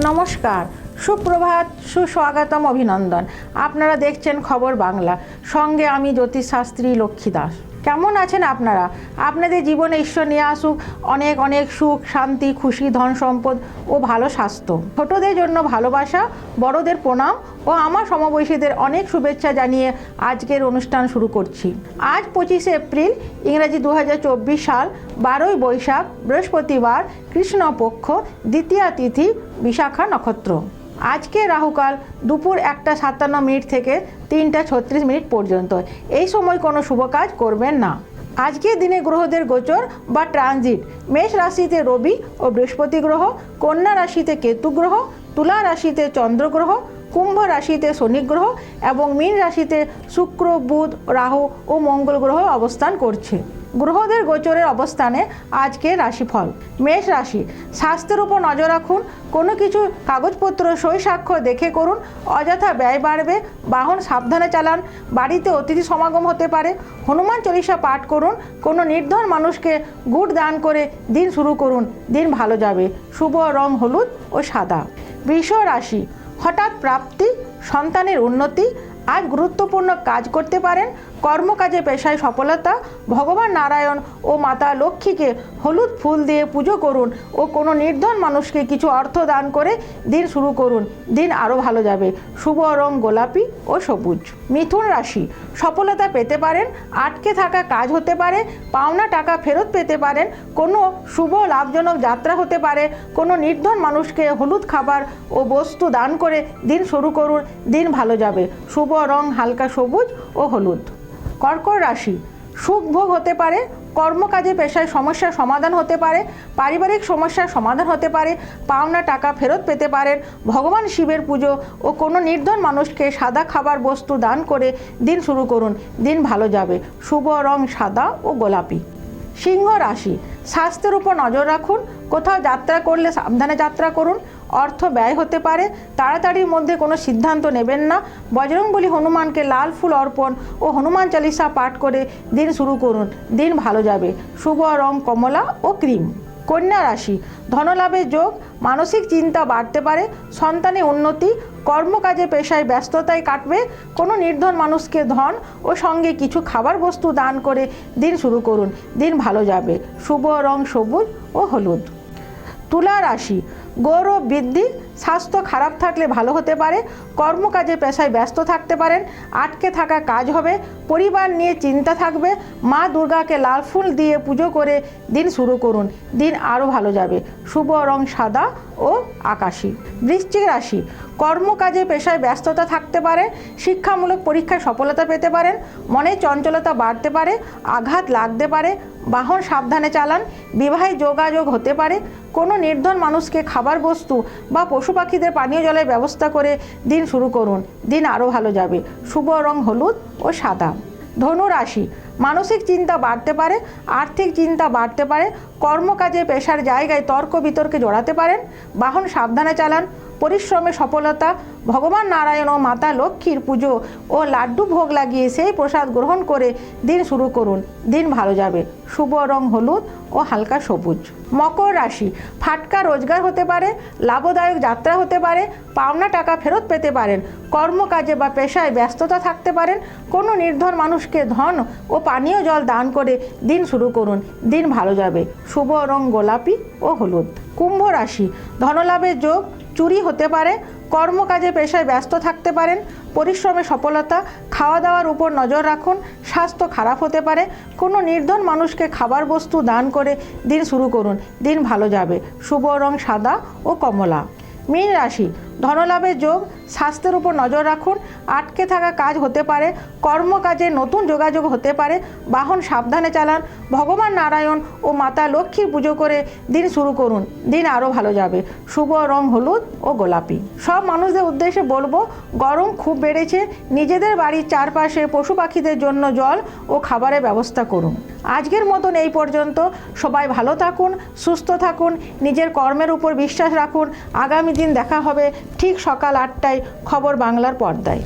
নমস্কার সুপ্রভাত সুস্বাগতম অভিনন্দন। আপনারা দেখছেন খবর বাংলা। সঙ্গে আমি জ্যোতিষ শাস্ত্রী লক্ষ্মী দাস। কেমন আছেন আপনারা? আপনাদের জীবনে ঈশ্বর নিয়ে আসুক, অনেক অনেক সুখ, শান্তি, খুশি, ধন সম্পদ ও ভালো স্বাস্থ্য। ছোটদের জন্য ভালোবাসা, বড়দের প্রণাম ও আমার সমবয়সীদের অনেক শুভেচ্ছা জানিয়ে আজকের অনুষ্ঠান শুরু করছি। আজ পঁচিশে এপ্রিল, ইংরাজি দু সাল, বারোই বৈশাখ, বৃহস্পতিবার, কৃষ্ণপক্ষ, দ্বিতীয়া তিথি, বিশাখা নক্ষত্র। আজকে রাহুকাল দুপুর একটা সাতান্ন মিনিট থেকে তিনটা ছত্রিশ মিনিট পর্যন্ত। এই সময় কোনো শুভ কাজ করবেন না। আজকের দিনে গ্রহদের গোচর বা ট্রানজিট। মেষ রাশিতে রবি ও বৃহস্পতি গ্রহ, কন্যা রাশিতে কেতু গ্রহ, তুলা রাশিতে চন্দ্র গ্রহ, কুম্ভ রাশিতে শনি গ্রহ এবং মীন রাশিতে শুক্র, বুধ, রাহু ও মঙ্গল গ্রহ অবস্থান করছে। গ্রহদের গোচরের অবস্থানে আজকে রাশিফল। মেষ রাশি, স্বাস্থ্যের উপর নজর রাখুন, কোনো কিছু কাগজপত্র সই স্বাক্ষর দেখে করুন, অযথা ব্যয় বাড়বে, বাহন সাবধানে চালান, বাড়িতে অতিথি সমাগম হতে পারে, হনুমান চল্লিশা পাঠ করুন, কোনো নির্ধন মানুষকে গুড় দান করে দিন শুরু করুন, দিন ভালো যাবে, শুভ রং হলুদ ও সাদা। বৃষ রাশি, হঠাৎ প্রাপ্তি, সন্তানের উন্নতি আজ গুরুত্বপূর্ণ কাজ করতে পারেন। কর্মকাজে পেশায় সফলতা, ভগবান নারায়ণ ও মাতা লক্ষ্মীকে হলুদ ফুল দিয়ে পুজো করুন ও কোনো নির্ধন মানুষকে কিছু অর্থ দান করে দিন শুরু করুন। দিন আরও ভালো যাবে। শুভ রং গোলাপি ও সবুজ। মিথুন রাশি। সফলতা পেতে পারেন, আটকে থাকা কাজ হতে পারে, পাওনা টাকা ফেরত পেতে পারেন, কোনো শুভ লাভজনক যাত্রা হতে পারে, কোনো নির্ধন মানুষকে হলুদ খাবার ও বস্তু দান করে দিন শুরু করুন, দিন ভালো যাবে। শুভ রং হালকা সবুজ ও হলুদ। কর্কট রাশি, সুখ ভোগ হতে পারে, কর্মকাজে, পেশায় সমস্যার সমাধান হতে পারে, পারিবারিক সমস্যার সমাধান হতে পারে, পাওনা টাকা ফেরত পেতে পারেন, ভগবান শিবের পুজো ও কোনো নির্ধন মানুষকে সাদা খাবার বস্তু দান করে দিন শুরু করুন, দিন ভালো যাবে। শুভ রং সাদা ও গোলাপি। সিংহ রাশি, স্বাস্থ্যের উপর নজর রাখুন, কোথাও যাত্রা করলে সাবধানে যাত্রা করুন অর্থ ব্যয় হতে পারে, তাড়াতাড়ির মধ্যে কোনো সিদ্ধান্ত নেবেন না। বজরংবলী হনুমানকে লাল ফুল অর্পণ ও হনুমান চালিসা পাঠ করে দিন শুরু করুন। দিন ভালো যাবে। শুভ রং কমলা ও ক্রিম। কন্যা রাশি, ধনলাভের যোগ, মানসিক চিন্তা বাড়তে পারে, সন্তানে উন্নতি, কর্মকাজে পেশায় ব্যস্ততায় কাটবে, কোনো নির্ধন মানুষকে ধন ও সঙ্গে কিছু খাবার বস্তু দান করে দিন শুরু করুন। দিন ভালো যাবে। শুভ রং সবুজ ও হলুদ। তুলা রাশি গৌরব বৃদ্ধি স্বাস্থ্য খারাপ থাকলে ভালো হতে পারে, কর্মকাজে পেশায় ব্যস্ত থাকতে পারেন, আটকে থাকা কাজ হবে, পরিবার নিয়ে চিন্তা থাকবে, মা দুর্গাকে লাল ফুল দিয়ে পুজো করে দিন শুরু করুন, দিন আরও ভালো যাবে। শুভ রং সাদা ও আকাশি। বৃশ্চিক রাশি, কর্মকাজে পেশায় ব্যস্ততা থাকতে পারে, শিক্ষামূলক পরীক্ষায় সফলতা পেতে পারেন, মনে চঞ্চলতা বাড়তে পারে, আঘাত লাগতে পারে, বাহন সাবধানে চালান, বিবাহে যোগাযোগ হতে পারে, কোনো নির্ধন মানুষকে খাবার বস্তু বা পশু পাখিদের পানীয় জলের ব্যবস্থা করে দিন শুরু করুন। দিন আরও ভালো যাবে। শুভ রং হলুদ ও সাদা। ধনু রাশি মানসিক চিন্তা বাড়তে পারে, আর্থিক চিন্তা বাড়তে পারে, কর্মকাজে পেশার জায়গায় তর্ক বিতর্কে জড়াতে পারেন, বাহন সাবধানে চালান পরিশ্রমে সফলতা, ভগবান নারায়ণ ও মাতা লক্ষ্মীর পুজো ও লাড্ডু ভোগ লাগিয়ে সেই প্রসাদ গ্রহণ করে দিন শুরু করুন। দিন ভালো যাবে। শুভ রং হলুদ ও হালকা সবুজ। মকর রাশি, ফাটকা রোজগার হতে পারে, লাভদায়ক যাত্রা হতে পারে, পাওনা টাকা ফেরত পেতে পারেন, কর্মকাজে বা পেশায় ব্যস্ততা থাকতে পারেন, কোনো নির্ধন মানুষকে ধন ও পানীয় জল দান করে দিন শুরু করুন। দিন ভালো যাবে। শুভ রং গোলাপি ও হলুদ। কুম্ভ রাশি, ধনলাভের যোগ চুরি হতে পারে, কর্মকাজে পেশায় ব্যস্ত থাকতে পারেন, পরিশ্রমে সফলতা খাওয়া দাওয়ার উপর নজর রাখুন, স্বাস্থ্য খারাপ হতে পারে, কোনো নির্ধন মানুষকে খাবার বস্তু দান করে দিন শুরু করুন, দিন ভালো যাবে। শুভ রং সাদা ও কমলা। মীন রাশি, ধনলাভের যোগ স্বাস্থ্যের উপর নজর রাখুন, আটকে থাকা কাজ হতে পারে, কর্মকাজে নতুন যোগাযোগ হতে পারে, বাহন সাবধানে চালান, ভগবান নারায়ণ ও মাতা লক্ষ্মীর পুজো করে দিন শুরু করুন, দিন আরও ভালো যাবে। শুভ রং হলুদ ও গোলাপি। সব মানুষদের উদ্দেশ্যে বলব, গরম খুব বেড়েছে, নিজেদের বাড়ির চারপাশে পশু পাখিদের জন্য জল ও খাবারের ব্যবস্থা করুন। আজকের মতন এই পর্যন্ত। সবাই ভালো থাকুন, সুস্থ থাকুন, নিজের কর্মের উপর বিশ্বাস রাখুন। আগামী দিন দেখা হবে ঠিক সকাল আটটায় খবর বাংলার পর্দায়।